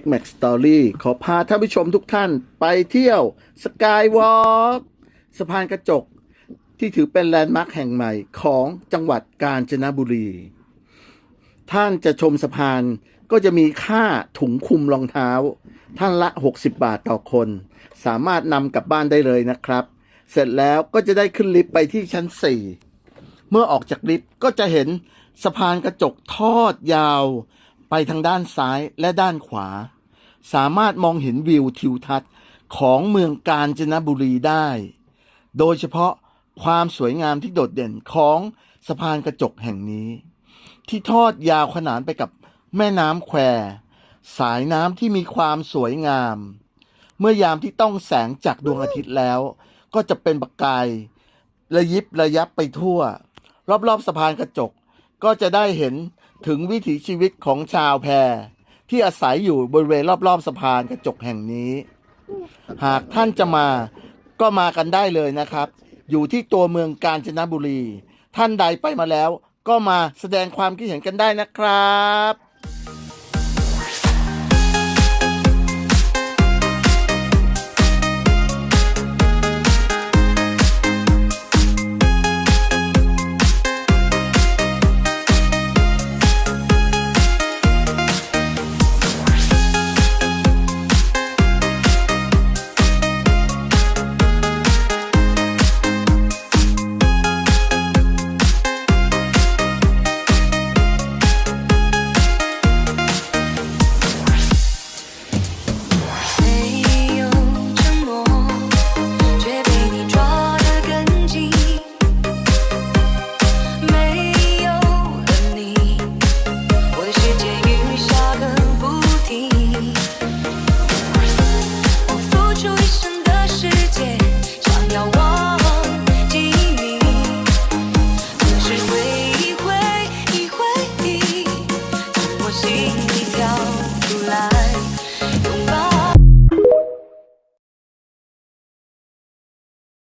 X Max Story ขอพาท่านผู้ชมทุกท่านไปเที่ยวสกายวอล์กสะพานกระจกที่ถือเป็นแลนด์มาร์คแห่งใหม่ของจังหวัดกาญจนบุรี ท่านจะชมสะพานก็จะมีค่าถุงคุมรองเท้า ท่านละ 60 บาทต่อคน สามารถนำกลับบ้านได้เลยนะครับ เสร็จแล้วก็จะได้ขึ้นลิฟต์ไปที่ชั้น 4 เมื่อออกจากลิฟต์ก็จะเห็นสะพานกระจกทอดยาว ไปทางด้านซ้ายและด้านขวา สามารถมองเห็นวิวทิวทัศน์ของเมืองกาญจนบุรีได้ โดยเฉพาะความสวยงามที่โดดเด่นของสะพานกระจกแห่งนี้ ที่ทอดยาวขนานไปกับแม่น้ำแคว สายน้ำที่มีความสวยงาม เมื่อยามที่ต้องแสงจากดวงอาทิตย์แล้ว ก็จะเป็นประกายระยิบระยับไปทั่ว รอบๆสะพานกระจก ก็จะได้เห็นถึงวิถีชีวิตของชาวแพที่อาศัยอยู่บริเวณรอบๆสะพานกระจกแห่งนี้ หากท่านจะมาก็มากันได้เลยนะครับ อยู่ที่ตัวเมืองกาญจนบุรี ท่านใดไปมาแล้ว ก็มาแสดงความคิดเห็นกันได้นะครับ 心。